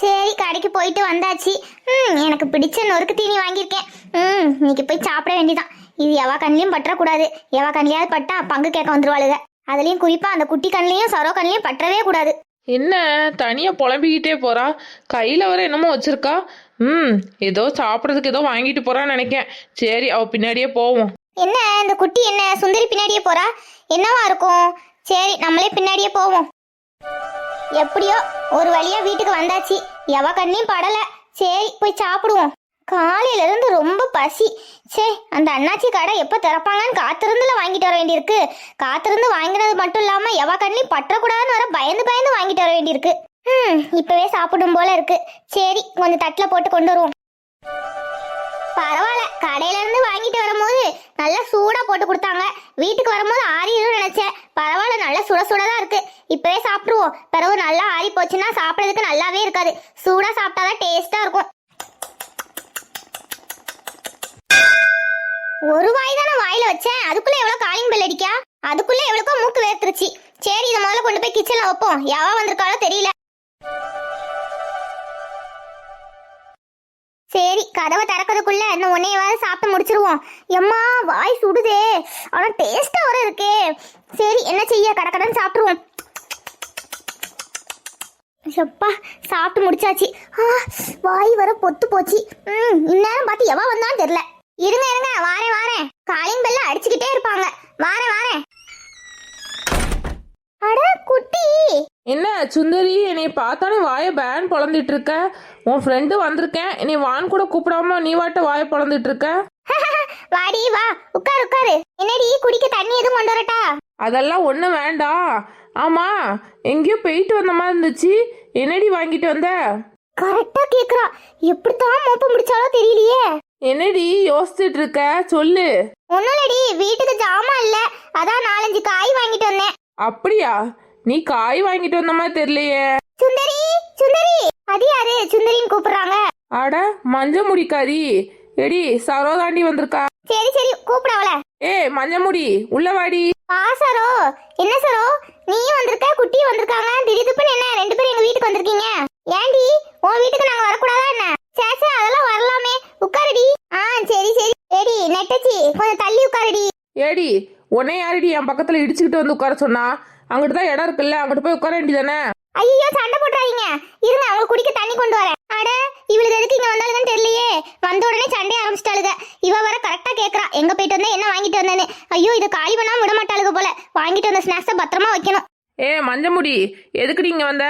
சரி கடைக்கு போயிட்டு வந்தாச்சு. ம் எனக்கு பிடிச்ச நொறுக்கு தீனி வாங்கியிருக்கேன். ம் இன்னைக்கு போய் சாப்பிட வேண்டியதான் இது எவா கண்ணிலையும் பற்றக்கூடாது. எவா கண்ணிலையாவது பட்டா பங்கு கேட்க வந்துருவாளுக. அதுலயும் குறிப்பா அந்த குட்டி கண்ணிலையும் சரோ கண்ணிலையும் பற்றவே கூடாது. என்ன தனியா புலம்பிக்கிட்டே போறா? கையில வர என்னமோ வச்சிருக்கா? ம் ஏதோ சாப்பிட்றதுக்கு ஏதோ வாங்கிட்டு போறான்னு நினைக்கேன். சரி அவ பின்னாடியே போவோம். என்ன இந்த குட்டி என்ன சுந்தரி பின்னாடியே போறா? என்னவா இருக்கும்? சரி நம்மளே பின்னாடியே போவோம். எப்படியோ ஒரு வழியா வீட்டுக்கு வந்தாச்சு. எவ கண்ணையும் படல. சரி போய் சாப்பிடுவோம். காலையில இருந்து ரொம்ப பசி. சே அந்த அண்ணாச்சி கடை எப்ப திறப்பாங்கன்னு காத்திருந்துல வாங்கிட்டு வர வேண்டியிருக்கு. காத்திருந்து வாங்கினது மட்டும் இல்லாம எவ கண்ணி பற்றக்கூடாதுன்னு வர பயந்து பயந்து வாங்கிட்டு வர வேண்டியிருக்கு. ம் இப்பவே சாப்பிடும் போல இருக்கு. சரி கொஞ்சம் தட்டில் போட்டு கொண்டு வருவோம். பரவாயில்ல. கடையில இருந்து வாங்கிட்டு வரும்போது நல்லா சூடா போட்டு கொடுத்தாங்க. வீட்டுக்கு வரும்போது ஆறிடும் நினைச்சேன். பரவாயில்ல நல்லா சுட சுடதான் இருக்கு. இப்பவே சாப்பிடுவோம். பிறகு நல்லா ஆறி போச்சுன்னா சாப்பிடறதுக்கு நல்லாவே இருக்காது. சூடா சாப்பிட்டாதான் டேஸ்டா இருக்கும். ஒரு வாய் தானே வாயில வச்சேன். அதுக்குள்ள எவ்வளவு காலிங் பெல் அடிக்கா? அதுக்குள்ள எவ்வளவுக்கோ மூக்கு வேர்த்துருச்சு. சரி இதை முதல்ல கொண்டு போய் கிச்சன்ல வைப்போம். யாவா வந்திருக்காளோ தெரியல. சரி கதவை திறக்கிறதுக்குள்ள இன்னும் ஒன்னையாவது சாப்பிட்டு முடிச்சிருவோம். எம்மா வாய் சுடுதே. ஆனா டேஸ்டா வர இருக்கே. சரி என்ன செய்ய? கடக்கடன்னு சாப்பிட்ருவோம் எப்பா சாப்பிட்டு முடிச்சாச்சு. ஆ, வாய் வர பொத்து போச்சு. ம் இந்நேரம் பார்த்து எவ வந்தாலும் தெரியல. இருங்க இருங்க வாரேன் வாரேன். காலிங் பெல்ல அடிச்சுக்கிட்டே இருப்பாங்க. வாரேன் வாரேன். அட குட்டி. என்ன சுந்தரி என்னை பார்த்தாலே வாயை பேன் பொழந்துட்டு இருக்க உன் ஃப்ரெண்டு வந்திருக்கேன். என்னை வான் கூட கூப்பிடாம நீ வாட்ட வாயை பொழந்துட்டு இருக்க வாடி வா. உட்காரு உட்காரு. என்னடி குடிக்க தண்ணி எதுவும் கொண்டு வரட்டா? அதெல்லாம் ஒன்றும் வேண்டாம் ஆமா எங்கேயோ போயிட்டு வந்த மாதிரி இருந்துச்சு. என்னடி வாங்கிட்டு வந்த? கரெக்டா கேக்குறா. எப்படித்தான் மோப்பம் முடிச்சாலோ தெரியலையே. என்னடி யோசிச்சுட்டு இருக்க சொல்லு ஒண்ணுலடி வீட்டுக்கு ஜாமான் இல்ல. அதான் நாலஞ்சு காய் வாங்கிட்டு வந்தேன். அப்படியா? நீ காய் வாங்கிட்டு வந்த மாதிரி தெரியலையே. சுந்தரி சுந்தரி. அது யாரு? சுந்தரின்னு கூப்பிடுறாங்க. அட மஞ்ச முடிக்காரி எடி சரோதாண்டி வந்திருக்கா. சரி சரி கூப்பிட அவள. ஏ மஞ்ச முடி உள்ள வாடி. வா சரோ. என்ன சரோ? நீயும் வந்திருக்க குட்டியும் வந்திருக்காங்க. திடீர்னு என்ன? ரெண்டு பேரும் எங்க வீட்டுக்கு வந்திருக்கீங்க. ஏண்டி? உன் வீட்டுக்கு நாங்க வரக்கூடாதா என்ன? சேச்சே அதெல்லாம் வரலாமே. உட்காருடி. ஆ சரி சரி. ஏடி நெட்டச்சி கொஞ்சம் தள்ளி உட்காருடி. ஏடி உன்னை யாரடி என் பக்கத்துல இடிச்சுக்கிட்டு வந்து உட்கார சொன்னா? அங்கிட்டு தான் இடம் இருக்குல்ல அங்கிட்டு போய் உட்கார வேண்டியதானே ஐயோ சண்டை போட்டுறாதீங்க. இருங்க அவங்க குடிக்க தண்ணி கொண்டு வரேன். அட இவளுக்கு எதுக்கு இங்க வந்தாலுங்கன்னு தெரியலையே. வந்த உடனே சண்டை ஆரம்பிச்சிட்டாளுங்க. இவ வர கரெக்டா கேக்குறா. எங்க போயிட்டு வந்தா என்ன வாங்கிட்டு வந்தேன்னு. ஐயோ இதை காலி பண்ணாம விட மாட்டாளுங்க போல. வாங்கிட்டு வந்த ஸ்நாக்ஸை பத்திரமா வைக்கணும். ஏ மஞ்சமுடி எதுக்குடி இங்க வந்த?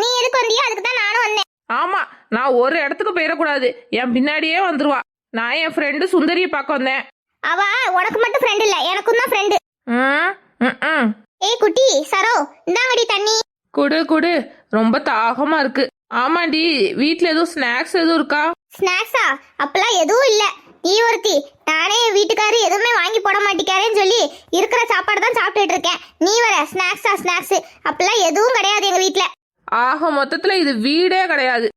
நீ எதுக்கு வந்தியோ அதுக்கு தான் நானும் வந்தேன். ஆமா நான் ஒரு இடத்துக்கு போயிடக்கூடாது. என் பின்னாடியே வந்துருவா. நான் என் ஃப்ரெண்டு சுந்தரியை பார்க்க வந்தேன். அவ உனக்கு மட்டும் ஃப்ரெண்ட் இல்ல எனக்கும் தான் ஃப்ரெண்டு. ஏய் குட்டி சரோ இந்தாங்கடி தண்ணி. குடு குடு. ரொம்ப தாகமா இருக்கு. ஆமாண்டி வீட்ல எதுவும் ஸ்நாக்ஸ் எதுவும் இருக்கா? ஸ்நாக்ஸா அப்பெல்லாம் எதுவும் இல்ல. நீ ஒருத்தி நானே என் வீட்டுக்காரரு எதுவுமே வாங்கி போட மாட்டேங்காரேன்னு சொல்லி இருக்கிற சாப்பாடு தான் சாப்பிட்டுட்டு இருக்கேன். நீ வர ஸ்நாக்ஸா ஸ்நாக்ஸ் அப்பெல்லாம் எதுவும் கிடையாது எங்க வீட்ல. ஆக மொத்தத்துல இது வீடே கிடையாது.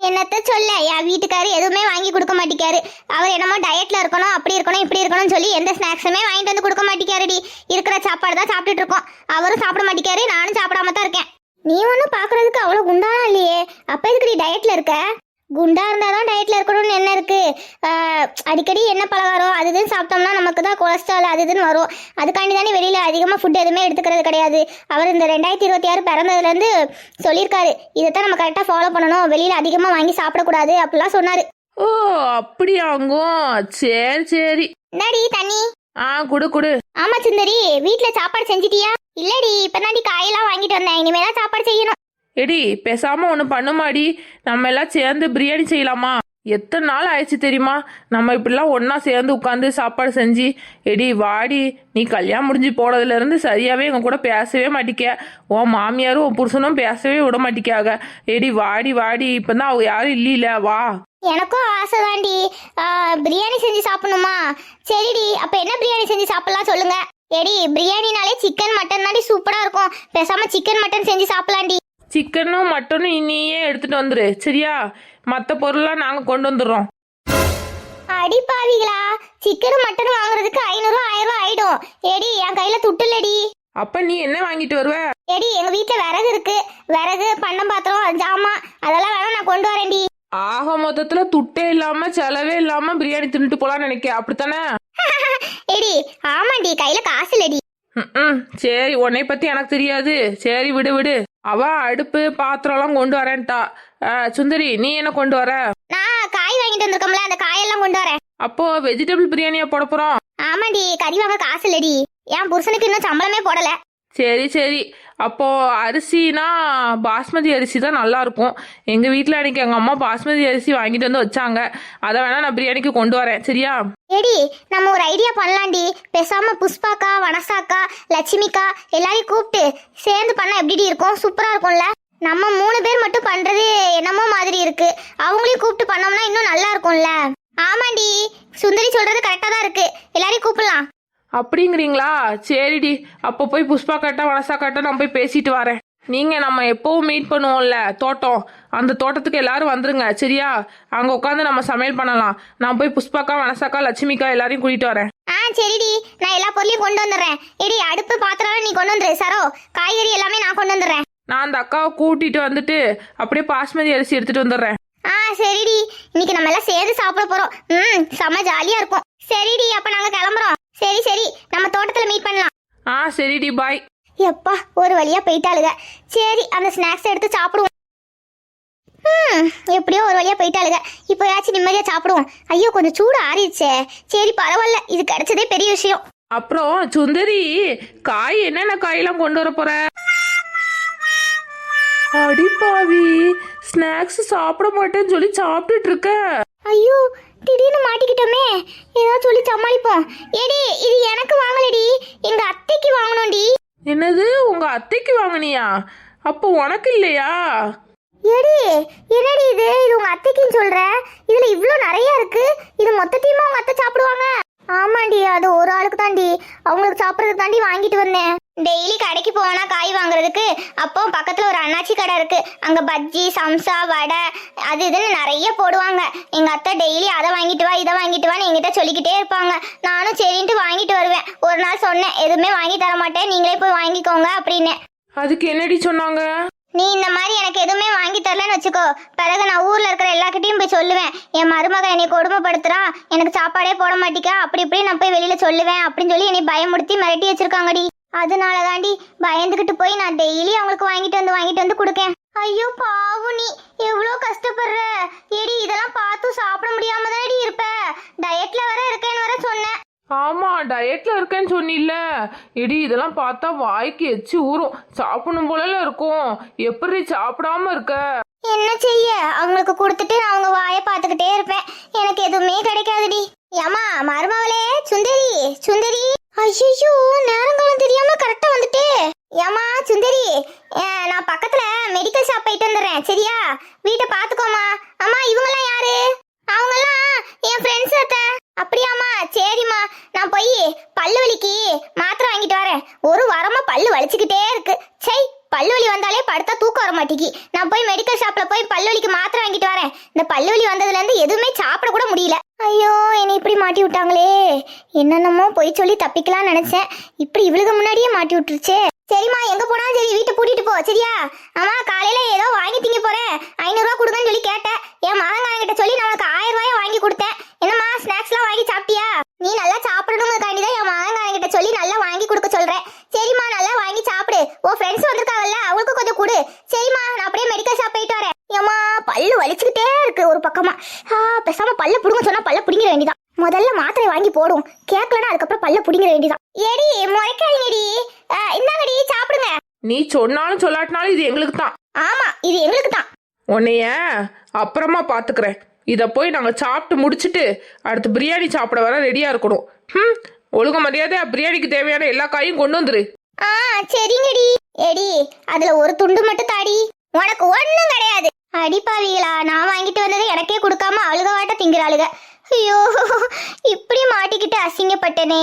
என்னத்த சொல்ல? என் வீட்டுக்காரு எதுவுமே வாங்கி கொடுக்க மாட்டேங்காரு அவர் என்னமோ டயட்ல இருக்கணும் அப்படி இருக்கணும் இப்படி இருக்கணும்னு சொல்லி எந்த ஸ்நாக்ஸுமே வாங்கிட்டு வந்து கொடுக்க மாட்டேங்காருடி இருக்கிற சாப்பாடு தான் சாப்பிட்டுட்டு இருக்கோம். அவரும் சாப்பிட மாட்டேங்காரு நானும் சாப்பிடாம தான் இருக்கேன். நீ ஒன்றும் பார்க்கறதுக்கு அவ்வளோ குண்டானா இல்லையே? அப்போ எதுக்கு நீ டயட்ல இருக்க? குண்டா இருந்தாதான் டயட்ல இருக்கணும்னு என்ன இருக்கு? ஆஹ், அடிக்கடி என்ன பலகாரம் அது இதுன்னு சாப்பிட்டோம்னா நமக்கு தான் கொலஸ்ட்ரால் அது இதுன்னு வரும். அதுக்காண்டி தானே வெளியில அதிகமாக ஃபுட் எதுவுமே எடுத்துக்கிறது கிடையாது. அவர் இந்த ரெண்டாயிரத்தி இருபத்தி ஆறு பிறந்ததுலேருந்து சொல்லியிருக்காரு. இதைத்தான் நம்ம கரெக்டாக ஃபாலோ பண்ணணும். வெளியில அதிகமாக வாங்கி சாப்பிடக்கூடாது அப்படிலாம் சொன்னாரு. ஓ அப்படியாங்கும் சரி சரி. என்னடி தண்ணி? ஆ குடு குடு. ஆமா சுந்தரி. வீட்ல சாப்பாடு செஞ்சிட்டியா? இல்லடி இப்பதாண்டி காயெல்லாம் வாங்கிட்டு வந்தேன். இனிமே தான் சாப்பாடு செய்யணும். எடி பேசாம ஒன்று பண்ணுமாடி. நம்ம எல்லாம் சேர்ந்து பிரியாணி செய்யலாமா? எத்தனை நாள் ஆயிடுச்சு தெரியுமா? நம்ம இப்படிலாம் ஒன்றா சேர்ந்து உட்காந்து சாப்பாடு செஞ்சு. எடி வாடி நீ கல்யாணம் முடிஞ்சு போனதுல இருந்து சரியாவே எங்க கூட பேசவே மாட்டிக்க. உன் மாமியாரும் உன் புருஷனும் பேசவே விட மாட்டிக்காக. எடி வாடி வாடி இப்பதான் அவங்க யாரும் இல்லையில வா. எனக்கும் ஆசை தாண்டி பிரியாணி செஞ்சு சாப்பிடணுமா? சரிடி அப்ப என்ன பிரியாணி செஞ்சு சாப்பிடலாம் சொல்லுங்க. எடி பிரியாணினாலே சிக்கன் மட்டன் தாண்டி சூப்பரா இருக்கும். பேசாம சிக்கன் மட்டன் செஞ்சு சாப்பிடலாம்டி சிக்கனும் மட்டனும் இன்னியே எடுத்துட்டு வந்துரு. சரியா? மற்ற பொருள்லாம் நாங்கள் கொண்டு வந்துடுறோம். அடி பாவிகளா சிக்கனும் மட்டன் வாங்குறதுக்கு ஐநூறு ஆயிரம் ரூபாய் ஆயிடும். எடி என் கையில துட்டு இல்லடி அப்ப நீ என்ன வாங்கிட்டு வருவ? எடி எங்க வீட்ல விறகு இருக்கு. விறகு பண்டம் பாத்திரம் ஜாமான் அதெல்லாம் வேணா நான் கொண்டு வரேன்டி. ஆக மொத்தத்துல துட்டே இல்லாம செலவே இல்லாம பிரியாணி தின்னுட்டு போலான்னு நினைக்க அப்படித்தானே? ஏடி ஆமாண்டி கையில காசு இல்லடி. ம் சரி உன்னை பத்தி எனக்கு தெரியாது. சரி விடு விடு. அவ அடுப்பு பாத்திரம்லாம் கொண்டு வரேன்ட்டா. சுந்தரி நீ என்ன கொண்டு வர? நான் காய் வாங்கிட்டு வந்திருக்கோம்ல அந்த காயெல்லாம் கொண்டு வரேன். அப்போ வெஜிடபிள் பிரியாணியா போட போறோம்? ஆமாண்டி கறி வாங்க காசு இல்லடி. என் புருஷனுக்கு இன்னும் சம்பளமே போடல. சரி சரி. அப்போ அரிசினா பாஸ்மதி அரிசி தான் நல்லா இருக்கும் எங்க வீட்ல அன்னைக்கு எங்க அம்மா பாஸ்மதி அரிசி வாங்கிட்டு வந்து வச்சாங்க. அதை வேணா நான் பிரியாணிக்கு கொண்டு வரேன். சரியா? ஏடி நம்ம ஒரு ஐடியா பண்ணலாம்டி. பேசாம புஷ்பாக்கா வனசாக்கா லட்சுமிக்கா எல்லாரையும் கூப்பிட்டு சேர்ந்து பண்ணா எப்படி இருக்கும்? சூப்பரா இருக்கும்ல. நம்ம மூணு பேர் மட்டும் பண்றது என்னமோ மாதிரி இருக்கு. அவங்களையும் கூப்பிட்டு பண்ணோம்னா இன்னும் நல்லா இருக்கும்ல. ஆமாண்டி. சுந்தரி சொல்றது கரெக்டா தான் இருக்கு. எல்லாரையும் கூப்பிடலாம். அப்படிங்கிறீங்களா? சரிடி. அப்போ போய் புஷ்பா கட்டா வனசா கட்டா நான் போய் பேசிட்டு வரேன். நீங்க நம்ம எப்பவும் மீட் பண்ணுவோம்ல தோட்டம். அந்த தோட்டத்துக்கு எல்லாரும் வந்துருங்க சரியா? அங்க உட்காந்து நம்ம சமையல் பண்ணலாம். நான் போய் புஷ்பாக்கா வனசாக்கா லட்சுமிக்கா எல்லாரையும் கூட்டிட்டு வரேன். ஆ சரிடி. நான் எல்லா பொருளையும் கொண்டு வந்துடுறேன். ஏடி அடுப்பு பாத்திரம் நீ கொண்டு வந்துரு. சரோ காய்கறி எல்லாமே நான் கொண்டு வந்துடுறேன். நான் அந்த அக்காவை கூட்டிட்டு வந்துட்டு அப்படியே பாஸ்மதி அரிசி எடுத்துட்டு வந்துடுறேன். ஆ சரிடி. இன்னைக்கு நம்ம எல்லாம் சேர்ந்து சாப்பிட போறோம். ம் செம்ம ஜாலியா இருக்கும். சரிடி அப்ப நாங்க கிளம்புறோம். சரி சரி. நம்ம தோட்டத்துல மீட் பண்ணலாம். ஆ சரிடி பாய் எப்பா ஒரு வழியா போயிட்டாளுங்க சரி அந்த ஸ்நாக்ஸ் எடுத்து சாப்பிடுவோம். ம் எப்படியோ ஒரு வழியா போயிட்டாளுங்க இப்போயாச்சும் நிம்மதியா சாப்பிடுவோம். ஐயோ கொஞ்சம் சூடு ஆறிடுச்சே. சரி பரவாயில்ல. இது கிடைச்சதே பெரிய விஷயம். அப்புறம் சுந்தரி காய் என்னென்ன காயெல்லாம் கொண்டு வர போற? அடிப்பாவி ஸ்நாக்ஸ் சாப்பிட மாட்டேன்னு சொல்லி சாப்பிட்டுட்டு இருக்க. ஐயோ திடீர்னு மாட்டிக்கிட்டோமே. ஏதாவது சொல்லி சமாளிப்போம். ஏடி இது எனக்கு வாங்கலடி. எங்க அத்தைக்கு வாங்கணும்டி. என்னது? உங்க அத்தைக்கு வாங்குனியா? அப்போ உனக்கு இல்லையா? ஏடி என்னடி இது? இது உங்க அத்தைக்குன்னு சொல்ற? இதுல இவ்ளோ நிறைய இருக்கு. இது மொத்தத்தையுமா உங்க அத்தை சாப்பிடுவாங்க? ஆமாண்டி அது ஒரு ஆளுக்கு தாண்டி. அவங்களுக்கு சாப்பிட்றதுக்கு தாண்டி வாங்கிட்டு வந்தேன். டெய்லி கடைக்கு போனா காய் வாங்குறதுக்கு அப்போ பக்கத்துல ஒரு அண்ணாச்சி கடை இருக்கு. அங்க பஜ்ஜி சம்சா வடை அது இதுன்னு நிறைய போடுவாங்க. எங்க அத்தை டெய்லி அதை வாங்கிட்டு வா இதை வாங்கிட்டு வான்னு எங்கிட்ட சொல்லிக்கிட்டே இருப்பாங்க. நானும் சரின்ட்டு வாங்கிட்டு வருவேன். ஒரு நாள் சொன்னேன் எதுவுமே வாங்கி தர மாட்டேன் நீங்களே போய் வாங்கிக்கோங்க அப்படின்னு. அதுக்கு என்னடி சொன்னாங்க? நீ இந்த மாதிரி எனக்கு எதுவுமே வாங்கி தரலன்னு வச்சுக்கோ. பிறகு நான் ஊர்ல இருக்கிற எல்லாக்கிட்டையும் போய் சொல்லுவேன். என் மருமக என்னை கொடுமைப்படுத்துறா. எனக்கு சாப்பாடே போட மாட்டிக்கா. அப்படி இப்படி நான் போய் வெளியில சொல்லுவேன் அப்படின்னு சொல்லி என்னை பயமுறுத்தி மிரட்டி வச்சிருக்காங்கடி அதனால தாண்டி பயந்துகிட்டு போய் நான் டெய்லி அவங்களுக்கு வாங்கிட்டு வந்து வாங்கிட்டு வந்து கொடுக்கேன். ஐயோ பாவு நீ. எவ்வளோ கஷ்டப்படுற. ஏடி இதெல்லாம் பார்த்து சாப்பிட முடியாம தானடி இருப்ப டயட்ல வர இருக்கேன்னு வர சொன்னேன். ஆமா டயட்ல இருக்கேன்னு சொன்னில்ல. இடி இதெல்லாம் பார்த்தா வாய்க்கு எச்சு ஊறும். சாப்பிடணும் போல இருக்கும். எப்படி சாப்பிடாம இருக்க? என்ன செய்ய? அவங்களுக்கு கொடுத்துட்டு நான் அவங்க வாயை பார்த்துக்கிட்டே இருப்பேன். எனக்கு எதுவுமே கிடைக்காதுடி. ஏமா மருமவளே சுந்தரி சுந்தரி. ஐயோ நேரங்காலம் தெரியாம கரெக்டா வந்துட்டே. ஏமா சுந்தரி நான் பக்கத்துல மெடிக்கல் ஷாப் போயிட்டு வந்துடுறேன். சரியா வீட்டை பாத்துக்கோமா அம்மா இவங்கெல்லாம் யாரு அவங்கெல்லாம் என் ஃப்ரெண்ட்ஸ் அத்த அப்படியாம்மா சரிம்மா நான் போய் பல்லு வலிக்கு மாத்திரை வாங்கிட்டு வரேன் ஒரு வாரமா பல்லு வலிச்சுக்கிட்டே இருக்கு சை பல்லு வலி வந்தாலே படுத்தா தூக்கம் வர மாட்டேங்கி. நான் போய் மெடிக்கல் ஷாப்ல போய் பல்லு வலிக்கு மாத்திரை வாங்கிட்டு வரேன். இந்த பல்லுவலி வந்ததுல இருந்து எதுவுமே சாப்பிட கூட முடியல. ஐயோ என்னை இப்படி மாட்டி விட்டாங்களே. என்னென்னமோ பொய் சொல்லி தப்பிக்கலாம்னு நினைச்சேன். இப்படி இவளுக்கு முன்னாடியே மாட்டி விட்டுருச்சே. சரிம்மா எங்க போனாலும் சரி வீட்டை கூட்டிட்டு போ சரியா? ஆமா காலையில ஏதோ வாங்கி திங்க போறேன். ஐநூறுரூவா கொடுங்கன்னு சொல்லி கேட்டேன் என் மகன்கிட்ட சொல்லி நான் உனக்கு ஆயிரம் ரூபாய் வாங்கி கொடுத்தேன் என்னம்மா ஸ்நாக்ஸ்லாம் வாங்கி சாப்பிட்டியா நீ நல்லா சாப்பிடணுங்கிறக்காண்டி தான் என் மகன்கிட்ட சொல்லி நல்லா வாங்கி கொடுக்க சொல்றேன் சரிம்மா நல்லா வாங்கி சாப்பிடு உன் ஃப்ரெண்ட்ஸ் வந்திருக்காங்கல்ல அவங்களுக்கு கொஞ்சம் கொடு சரிம்மா நான் அப்படியே மெடிக்கல் ஷாப் போயிட்டு வரேன் ஏம்மா பல்லு வலிச்சுக்கிட்டே இருக்கு ஒரு பக்கமா ஆ பேசாம பல்ல புடுங்க சொன்னா பல்ல புடிங்கிற வேண்டியதான் முதல்ல மாத்திரை வாங்கி போடுவோம். கேட்கலன்னா அதுக்கப்புறம் பல்ல புடிங்கிற வேண்டியதான் ஏடி முறைக்காதீங்கடி இந்தாங்கடி சாப்பிடுங்க. நீ சொன்னாலும் சொல்லாட்டினாலும் இது எங்களுக்கு தான் ஆமா இது எங்களுக்கு தான் உன்னைய அப்புறமா பாத்துக்கிறேன். இத போய் நாங்க சாப்பிட்டு முடிச்சிட்டு அடுத்து பிரியாணி சாப்பிட வர ரெடியா இருக்கணும். ம் ஒழுங்க மரியாதையா பிரியாணிக்கு தேவையான எல்லா காயும் கொண்டு வந்துரு. ஆ சரிங்கடி. எடி அதுல ஒரு துண்டு மட்டும் தாடி. உனக்கு ஒண்ணும் கிடையாது. அடிப்பாவிகளா நான் வாங்கிட்டு வந்ததை எனக்கே கொடுக்காம அழுக வாட்ட திங்கிறாளுக. ஐயோ இப்படி மாட்டிக்கிட்டு அசிங்கப்பட்டனே.